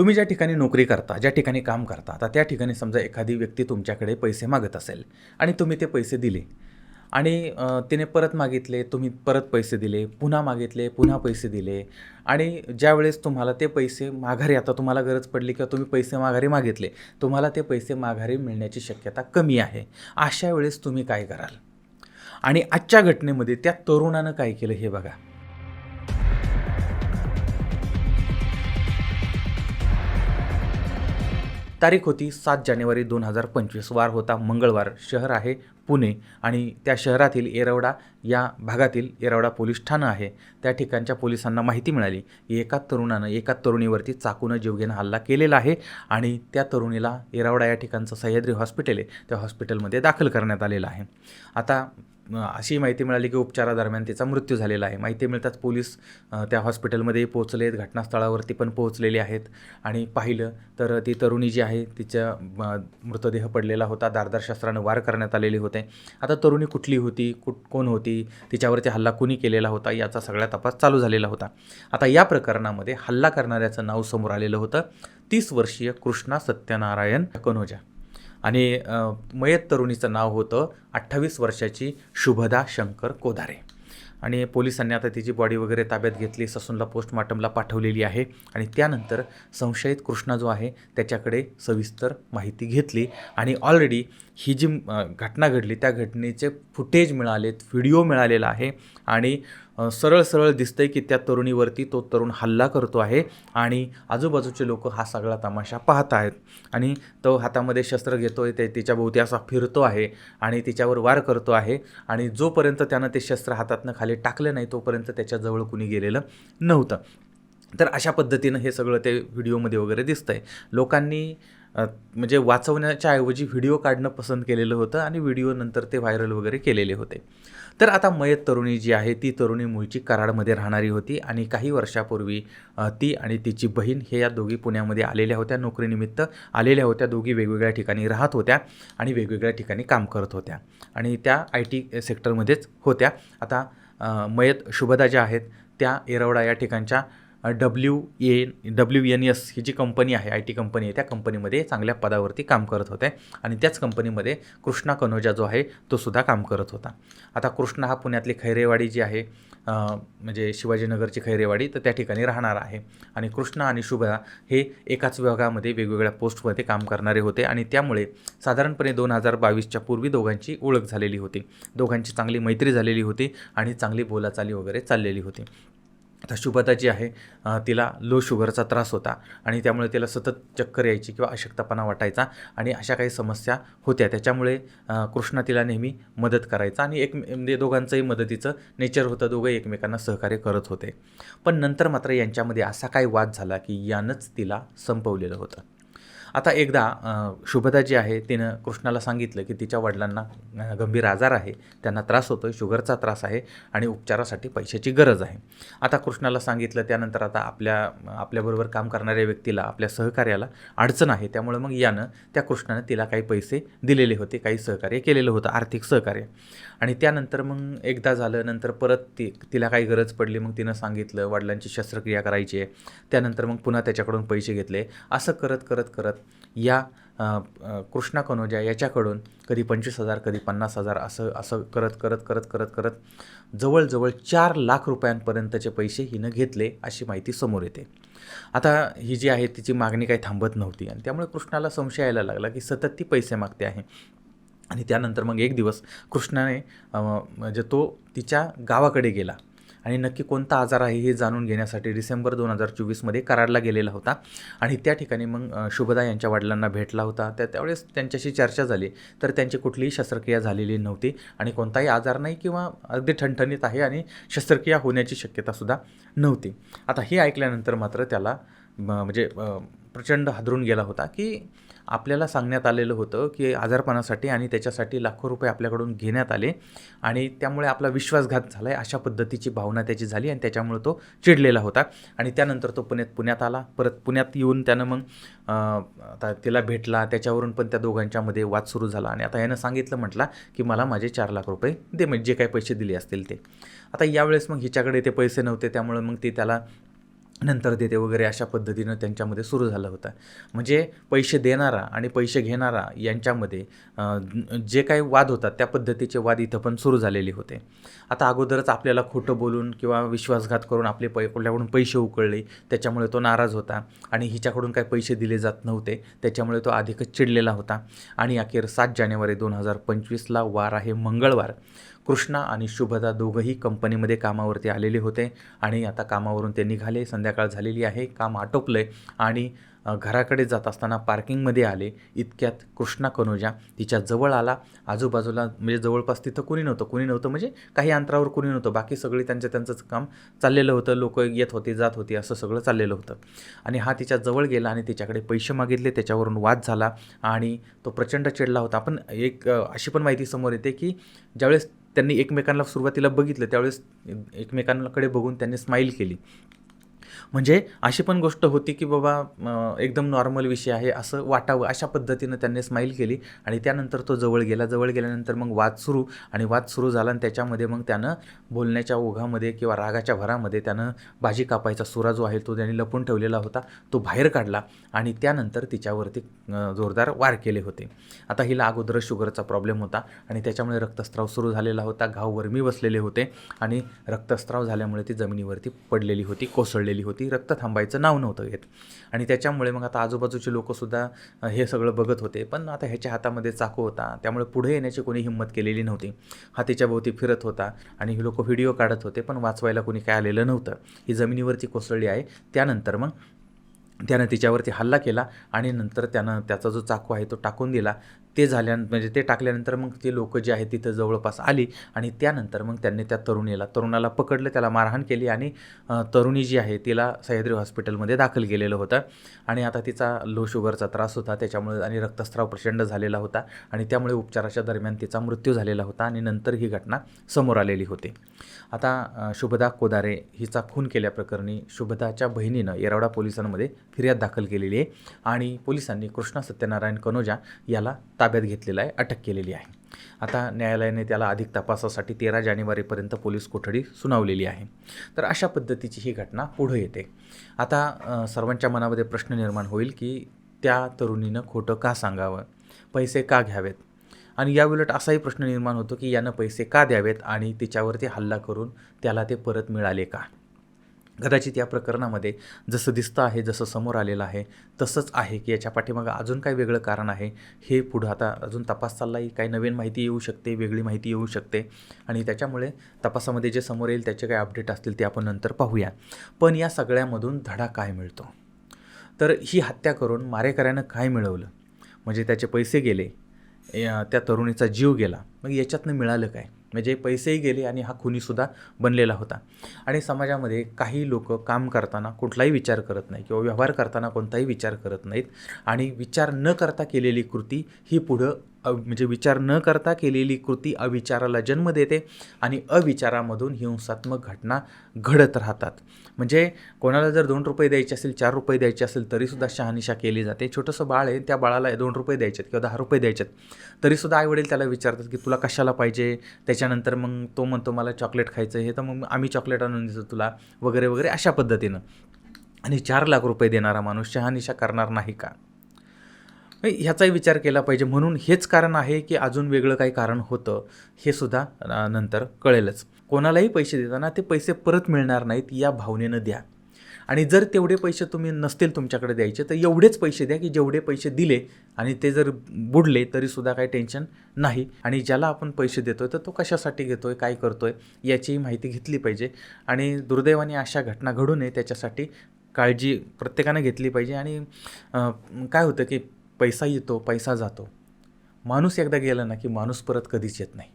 तुम्ही ज्या ठिकाणी नोकरी करता ज्या ठिकाणी काम करता आता त्या ठिकाणी समजा एखादी व्यक्ती तुमच्याकडे पैसे मागत असेल आणि तुम्ही ते पैसे दिले आणि तिने परत मागितले तुम्ही परत पैसे दिले पुन्हा मागितले पुन्हा पैसे दिले आणि ज्यावेळेस तुम्हाला ते पैसे माघारी आता तुम्हाला गरज पडली किंवा तुम्ही पैसे माघारी मागितले तुम्हाला ते पैसे माघारी मिळण्याची शक्यता कमी आहे. अशा वेळेस तुम्ही काय कराल? आणि आजच्या घटनेमध्ये त्या तरुणानं काय केलं हे बघा. तारीख होती सात जानेवारी दोन हजार पंचवीस. वार होता मंगळवार. शहर आहे पुणे आणि त्या शहरातील येरवडा या भागातील येरवडा पोलीस ठाणं आहे. त्या ठिकाणच्या पोलिसांना माहिती मिळाली की एका तरुणानं एका तरुणीवरती चाकूनं जीवघेणं हल्ला केलेला आहे आणि त्या तरुणीला येरवडा या ठिकाणचं सह्याद्री हॉस्पिटल आहे. त्या हॉस्पिटलमध्ये दाखल करण्यात आलेलं आहे. आता अशी माहिती मिळाली की उपचारादरम्यान तिचा मृत्यू झालेला आहे. माहिती मिळताच पोलीस त्या हॉस्पिटलमध्ये पोहोचलेत घटनास्थळावरती पण पोहोचलेले आहेत. आणि पाहिलं तर ती तरुणी जी आहे तिच्या मृतदेह पडलेला होता. दारदार शस्त्रानं वार करण्यात आलेले होते. आता तरुणी कुठली होती? कुठ कोण होती? तिच्यावरती हल्ला कुणी केलेला होता? याचा सगळा तपास चालू झालेला होता. आता या प्रकरणामध्ये हल्ला करणाऱ्याचं नाव समोर आलेलं होतं. तीस वर्षीय कृष्णा सत्यनारायण कनोजा. आणि मयत तरुणीचं नाव होतं अठ्ठावीस वर्षाची शुभदा शंकर कोधारे आणि पोलिसांनी आता तिची बॉडी वगैरे ताब्यात घेतली ससूनला पोस्टमॉर्टमला पाठवलेली आहे आणि त्यानंतर संशयित कृष्णा जो आहे त्याच्याकडे सविस्तर माहिती घेतली आणि ऑलरेडी ही जी घटना घडली त्या घटनेचे फुटेज मिळालेत व्हिडिओ मिळालेला आहे आणि सरळ सरळ दिसतंय की त्या तरुणीवरती तो तरुण हल्ला करतो आहे आणि आजूबाजूचे लोक हा सगळा तमाशा पाहत आहेत. आणि तो हातामध्ये शस्त्र घेतोय ते तिच्याभोवती असा फिरतो आहे आणि तिच्यावर वार करतो आहे आणि जोपर्यंत त्यानं ते शस्त्र हातातनं खाली टाकलं नाही तोपर्यंत त्याच्याजवळ कुणी गेलेलं नव्हतं. तर अशा पद्धतीनं हे सगळं ते व्हिडिओमध्ये वगैरे दिसतंय. लोकांनी म्हणजे वाचवण्याच्या ऐवजी व्हिडिओ काढणं पसंत केलेलं होतं आणि व्हिडिओ नंतर ते व्हायरल वगैरे केलेले होते. तर आता मयत तरुणी जी आहे ती तरुणी मूळची कराडमध्ये राहणारी होती आणि काही वर्षापूर्वी ती आणि तिची बहीण हे या दोघी पुण्यामध्ये आलेल्या होत्या. नोकरीनिमित्त आलेल्या होत्या. दोघी वेगवेगळ्या ठिकाणी राहत होत्या आणि वेगवेगळ्या ठिकाणी काम करत होत्या आणि त्या आय टी सेक्टरमध्येच होत्या. आता मयत शुभदा ज्या आहेत त्या येरवडा या ठिकाणच्या W A W N S ही जी कंपनी आहे आय टी कंपनी आहे त्या कंपनीमध्ये चांगल्या पदावरती काम करत होते. आणि त्याच कंपनीमध्ये कृष्णा कनोजा जो आहे तो सुद्धा काम करत होता. आता कृष्णा हा पुण्यातली खैरेवाडी जी आहे म्हणजे शिवाजीनगरची खैरेवाडी तर त्या ठिकाणी राहणार आहे. आणि कृष्णा आणि शुभा हे एकाच विभागामध्ये वेगवेगळ्या पोस्टमध्ये काम करणारे होते. आणि त्यामुळे साधारणपणे दोन हजार बावीसच्या पूर्वी दोघांची ओळख झालेली होती. दोघांची चांगली मैत्री झालेली होती आणि चांगली बोलाचाली वगैरे चाललेली होती. शुभता जी आहे तिला लो शुगरचा त्रास होता आणि त्यामुळे तिला सतत चक्कर यायची किंवा अशक्तपणा वाटायचा आणि अशा काही समस्या होत्या. त्याच्यामुळे कृष्णा तिला नेहमी मदत करायचा आणि एक म्हणजे दोघांचंही मदतीचं नेचर होतं. दोघं एकमेकांना सहकार्य करत होते. पण नंतर मात्र यांच्यामध्ये असा काही वाद झाला की यानंच तिला संपवलेलं होतं. आता एकदा शुभदा जी आहे तिनं कृष्णाला सांगितलं की तिच्या वडिलांना गंभीर आजार आहे त्यांना त्रास होतो आहे शुगरचा त्रास आहे आणि उपचारासाठी पैशाची गरज आहे. आता कृष्णाला सांगितलं त्यानंतर आता आपल्या आपल्याबरोबर काम करणाऱ्या व्यक्तीला आपल्या सहकार्याला अडचण आहे त्यामुळे मग यानं त्या कृष्णानं तिला काही पैसे दिलेले होते काही सहकार्य केलेलं होतं आर्थिक सहकार्य. आणि त्यानंतर मग एकदा झालं नंतर परत ती तिला काही गरज पडली मग तिनं सांगितलं वडिलांची शस्त्रक्रिया करायची आहे त्यानंतर मग पुन्हा त्याच्याकडून पैसे घेतले असं करत करत करत या कृष्णा कनोजा याच्याकडून कधी पंचवीस हजार कधी पन्नास हजार असं असं करत करत करत करत करत जवळजवळ चार लाख रुपयांपर्यंतचे पैसे हिनं घेतले अशी माहिती समोर येते. आता ही जी आहे तिची मागणी काही थांबत नव्हती आणि त्यामुळे कृष्णाला संशय यायला लागला की सतत ती पैसे मागते आहे. आणि त्यानंतर मग एक दिवस कृष्णाने म्हणजे तो तिच्या गावाकडे गेला. आणि नक्की कोणता आजार आहे हे जाणून घेण्यासाठी डिसेंबर दोन हजार चोवीसमध्ये कराडला गेलेला होता. आणि त्या ठिकाणी मग शुभदा यांच्या वडिलांना भेटला होता. त्या त्यावेळेस त्यांच्याशी चर्चा झाली. तर त्यांची कुठलीही शस्त्रक्रिया झालेली नव्हती. आणि कोणताही आजार नाही किंवा अगदी ठणठणीत आहे आणि शस्त्रक्रिया होण्याची शक्यतासुद्धा नव्हती. आता हे ऐकल्यानंतर मात्र त्याला म्हणजे प्रचंड हादरून गेला होता की आपल्याला सांगण्यात आलेलं होतं की आजारपणासाठी आणि त्याच्यासाठी लाखो रुपये आपल्याकडून घेण्यात आले आणि त्यामुळे आपला विश्वासघात झाला आहे अशा पद्धतीची भावना त्याची झाली आणि त्याच्यामुळे तो चिडलेला होता. आणि त्यानंतर तो पुण्यात पुण्यात आला. परत पुण्यात येऊन त्यानं मग आता तिला भेटला. त्याच्यावरून पण त्या दोघांच्यामध्ये वाद सुरू झाला. आणि आता यानं सांगितलं म्हटला की मला माझे चार लाख रुपये दे म्हणजे जे काही पैसे दिले असतील ते. आता यावेळेस मग हिच्याकडे ते पैसे नव्हते. त्यामुळे मग ती त्याला नंतर देते वगैरे अशा पद्धतीनं त्यांच्यामध्ये सुरू झालं होतं. म्हणजे पैसे देणारा आणि पैसे घेणारा यांच्यामध्ये जे काही वाद होतात त्या पद्धतीचे वाद इथं पण सुरू झालेले होते. आता अगोदरच आपल्याला खोटं बोलून किंवा विश्वासघात करून आपले पै कुठल्याकडून पैसे उकळले त्याच्यामुळे तो नाराज होता आणि हिच्याकडून काही पैसे दिले जात नव्हते त्याच्यामुळे तो अधिकच चिडलेला होता. आणि अखेर सात जानेवारी दोन हजार पंचवीसला वार आहे मंगळवार. कृष्णा आणि शुभदा दोघंही कंपनीमध्ये कामावरती आलेले होते आणि आता कामावरून ते निघाले. संध्याकाळ झालेली आहे. काम आटोपलं आहे आणि घराकडे जात असताना पार्किंगमध्ये आले. इतक्यात कृष्णा कनोजा तिच्या जवळ आला. आजूबाजूला म्हणजे जवळपास तिथं कुणी नव्हतं. कुणी नव्हतं म्हणजे काही अंतरावर कुणी नव्हतं. बाकी सगळी त्यांचं त्यांचंच काम चाललेलं होतं. लोक येत होते जात होते असं सगळं चाललेलं होतं. आणि हा तिच्या जवळ गेला आणि तिच्याकडे पैसे मागितले. त्याच्यावरून वाद झाला आणि तो प्रचंड चिडला होता. पण एक अशी पण माहिती समोर येते की ज्यावेळेस त्यांनी एकमेकांना सुरुवातीला बघितलं त्यावेळेस एकमेकांकडे बघून त्यांनी स्माईल केली. म्हणजे अशी पण गोष्ट होती की बाबा एकदम नॉर्मल विषय आहे असं वाटावं अशा पद्धतीनं त्यांनी स्माईल केली आणि त्यानंतर तो जवळ गेला. जवळ गेल्यानंतर मग वाद सुरू आणि वाद सुरू झाला आणि त्याच्यामध्ये मग त्यानं बोलण्याच्या ओघामध्ये किंवा रागाच्या भरामध्ये त्यानं भाजी कापायचा सुरा जो आहे तो त्याने लपून ठेवलेला होता. तो बाहेर काढला आणि त्यानंतर तिच्यावरती जोरदार वार केले होते. आता हिला अगोदर शुगरचा प्रॉब्लेम होता आणि त्याच्यामुळे रक्तस्राव सुरू झालेला होता. घाव वरमी बसलेले होते आणि रक्तस्राव झाल्यामुळे ती जमिनीवरती पडलेली होती कोसळलेली होती. रक्त थांबायचं नाव नव्हतं घेत. आणि त्याच्यामुळे मग आता आजूबाजूचे लोकंसुद्धा हे सगळं बघत होते. पण आता ह्याच्या हातामध्ये चाकू होता. त्यामुळे पुढे येण्याची कोणी हिंमत केलेली नव्हती. हा भोवती फिरत होता आणि ही लोक व्हिडिओ काढत होते पण वाचवायला कोणी काय आलेलं नव्हतं. ही जमिनीवरती कोसळली आहे. त्यानंतर मग त्यानं तिच्यावरती हल्ला केला आणि नंतर त्यानं त्याचा जो चाकू आहे तो टाकून दिला. ते झाल्यानंतर म्हणजे ते टाकल्यानंतर मग ते लोक जे आहेत तिथं जवळपास आली आणि त्यानंतर मग त्यांनी त्या तरुणीला तरुणाला पकडलं त्याला मारहाण केली आणि तरुणी जी आहे तिला सह्याद्री हॉस्पिटलमध्ये दाखल केलेलं होतं. आणि आता तिचा लो शुगरचा त्रास होता त्याच्यामुळे आणि रक्तस्राव प्रचंड झालेला होता आणि त्यामुळे उपचाराच्या दरम्यान तिचा मृत्यू झालेला होता आणि नंतर ही घटना समोर आलेली होती. आता शुभदा कोदारे हिचा खून केल्याप्रकरणी शुभदाच्या बहिणीनं येरवडा पोलिसांमध्ये फिर्याद दाखल केलेली आहे आणि पोलिसांनी कृष्णा सत्यनारायण कनोजा याला ताब्यात घेतलेला आहे अटक केलेली आहे. आता न्यायालयाने त्याला अधिक तपासासाठी तेरा जानेवारीपर्यंत पोलीस कोठडी सुनावलेली आहे. तर अशा पद्धतीची ही घटना पुढं येते. आता सर्वांच्या मनामध्ये प्रश्न निर्माण होईल की त्या तरुणीनं खोटं का सांगावं? पैसे का घ्यावेत? आणि याउलट असाही प्रश्न निर्माण होतो की यानं पैसे का द्यावेत आणि तिच्यावरती हल्ला करून त्याला ते परत मिळाले का? कदाचित या प्रकरणामध्ये जसं दिसतं आहे जसं समोर आलेलं आहे तसंच आहे की याच्या पाठीमागं अजून काय वेगळं कारण आहे. हे पुढं आता अजून तपास चाललाही काही नवीन माहिती येऊ शकते वेगळी माहिती येऊ शकते. आणि त्याच्यामुळे तपासामध्ये जे समोर येईल त्याचे काही अपडेट असतील ते आपण नंतर पाहूया. पण या सगळ्यामधून धडा काय मिळतो? तर ही हत्या करून मारेकऱ्यानं काय मिळवलं? म्हणजे त्याचे पैसे गेले या- त्या तरुणीचा जीव गेला. मग याच्यातनं मिळालं काय? म्हणजे पैसेही गेले आणि हा खुनीसुद्धा बनलेला होता. आणि समाजामध्ये काही लोक काम करताना कुठलाही विचार करत नाही किंवा व्यवहार करताना कोणताही विचार करत नाहीत. आणि विचार न करता केलेली कृती ही पुढं अ म्हणजे विचार न करता केलेली कृती अविचाराला जन्म देते आणि अविचारामधून हिंसात्मक घटना घडत राहतात. म्हणजे कोणाला जर दोन रुपये द्यायचे असेल चार रुपये द्यायचे असेल तरीसुद्धा शहानिशा केली जाते. छोटंसं बाळ आहे त्या बाळाला दोन रुपये द्यायचे किंवा दहा रुपये द्यायचे तरीसुद्धा आईवडील त्याला विचारतात की तुला कशाला पाहिजे? त्याच्यानंतर मग तो म्हणतो मला चॉकलेट खायचं आहे. तर मग आम्ही चॉकलेट आणून देतो तुला वगैरे वगैरे अशा पद्धतीनं. आणि चार लाख रुपये देणारा माणूस शहानिशा करणार नाही का? ह्याचाही विचार केला पाहिजे. म्हणून हेच कारण आहे की अजून वेगळं काही कारण होतं हे सुद्धा नंतर कळेलच. कोणालाही पैसे देताना ते पैसे परत मिळणार नाहीत या भावनेनं द्या. आणि जर तेवढे पैसे तुम्ही नसतील तुमच्याकडे द्यायचे तर एवढेच पैसे द्या की जेवढे पैसे दिले आणि ते जर बुडले तरीसुद्धा काही टेन्शन नाही. आणि ज्याला आपण पैसे देतोय तर तो कशासाठी घेतोय काय करतोय याचीही माहिती घेतली पाहिजे. आणि दुर्दैवाने अशा घटना घडू नये त्याच्यासाठी काळजी प्रत्येकानं घेतली पाहिजे. आणि काय होतं की पैसा येतो पैसा जातो. माणूस एकदा गेला ना की माणूस परत कधीच येत नाही.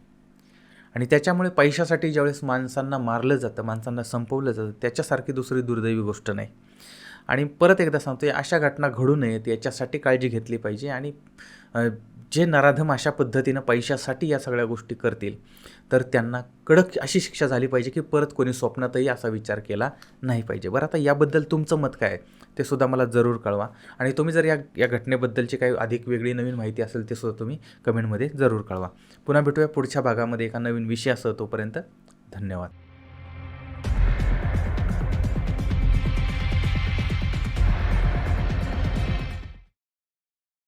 आणि त्याच्यामुळे पैशासाठी ज्यावेळेस माणसांना मारलं जातं माणसांना संपवलं जातं त्याच्यासारखी दुसरी दुर्दैवी गोष्ट नाही. आणि परत एकदा सांगतो अशा घटना घडू नयेत याच्यासाठी काळजी घेतली पाहिजे आणि जे नराधम अशा पद्धतीनं पैशासाठी या सगळ्या गोष्टी करतील तर त्यांना कडक अशी शिक्षा झाली पाहिजे की परत कोणी स्वप्नातही असा विचार केला नाही पाहिजे. बरं आता याबद्दल तुमचं मत काय आहे? ते सुद्धा मला जरूर कळवा. आणि तुम्ही जर या या घटनेबद्दलची काही अधिक वेगळी नवीन माहिती असेल ते सुद्धा तुम्ही कमेंटमध्ये जरूर कळवा. पुन्हा भेटूया पुढच्या भागामध्ये एका नवीन विषयासह तोपर्यंत धन्यवाद.